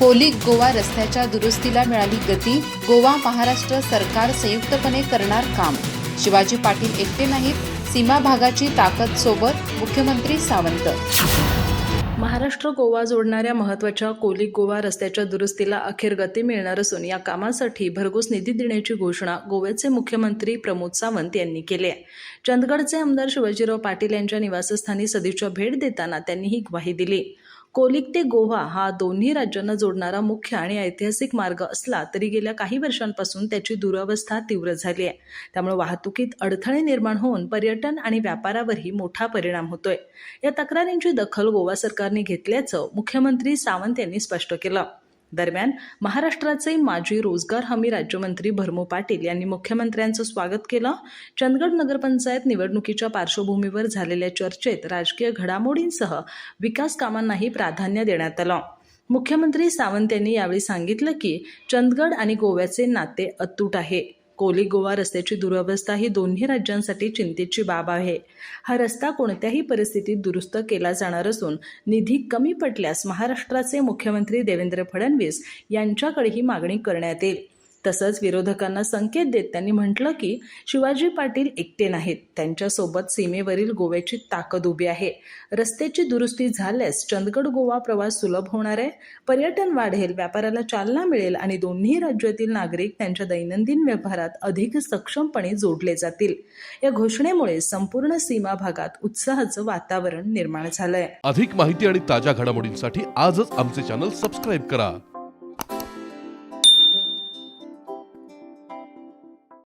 Colic Goa रस्त्याच्या दुरुस्तीला मिळाली गती गोवा महाराष्ट्र सरकार संयुक्तपणे करणार काम. शिवाजी पाटील एकटे नाहीत सीमा भागाची ताकद सोबत मुख्यमंत्री सावंत. महाराष्ट्र गोवा जोडणाऱ्या महत्त्वाच्या कोलिक गोवा रस्त्याच्या दुरुस्तीला अखेर गती मिळणार असून या कामासाठी भरघोस निधी देण्याची घोषणा गोव्याचे मुख्यमंत्री प्रमोद सावंत यांनी केली आहे. चंदगडचे आमदार शिवाजीराव पाटील यांच्या निवासस्थानी सदिच्छा भेट देताना त्यांनी ही ग्वाही दिली. कोलिक ते गोवा हा दोन्ही राज्यांना जोडणारा मुख्य आणि ऐतिहासिक मार्ग असला तरी गेल्या काही वर्षांपासून त्याची दुरावस्था तीव्र झाली आहे. त्यामुळे वाहतुकीत अडथळे निर्माण होऊन पर्यटन आणि व्यापारावरही मोठा परिणाम होतोय. या तक्रारींची दखल गोवा सरकारने घेतल्याचं मुख्यमंत्री सावंत यांनी स्पष्ट केलं. दरम्यान महाराष्ट्राचे माजी रोजगार हमी राज्यमंत्री भरमो पाटील यांनी मुख्यमंत्र्यांचं स्वागत केलं. चंदगड नगरपंचायत निवडणुकीच्या पार्श्वभूमीवर झालेल्या चर्चेत राजकीय घडामोडींसह विकास कामांनाही प्राधान्य देण्यात आलं. मुख्यमंत्री सावंत यांनी यावेळी सांगितलं की चंदगड आणि गोव्याचे नाते अतूट आहे. कोली गोवा रस्त्याची दुरवस्था ही दोन्ही राज्यांसाठी चिंतेची बाब आहे. हा रस्ता कोणत्याही परिस्थितीत दुरुस्त केला जाणार असून निधी कमी पडल्यास महाराष्ट्राचे मुख्यमंत्री देवेंद्र फडणवीस यांच्याकडे ही मागणी करण्यात येईल. तसंच विरोधकांना संकेत देत त्यांनी म्हटलं की शिवाजी पाटील एकटे नाहीत. त्यांच्यासोबत सीमेवरील गोव्याची ताकद उभी आहे. रस्त्याची दुरुस्ती झाल्यास चंदगड गोवा प्रवास सुलभ होणार आहे. पर्यटन वाढेल व्यापाराला चालना मिळेल आणि दोन्ही राज्यातील नागरिक त्यांच्या दैनंदिन व्यवहारात अधिक सक्षमपणे जोडले जातील. या घोषणेमुळे संपूर्ण सीमा भागात उत्साहाचं वातावरण निर्माण झालंय. अधिक माहिती आणि ताज्या घडामोडींसाठी आजच आमचे चॅनल सबस्क्राईब करा.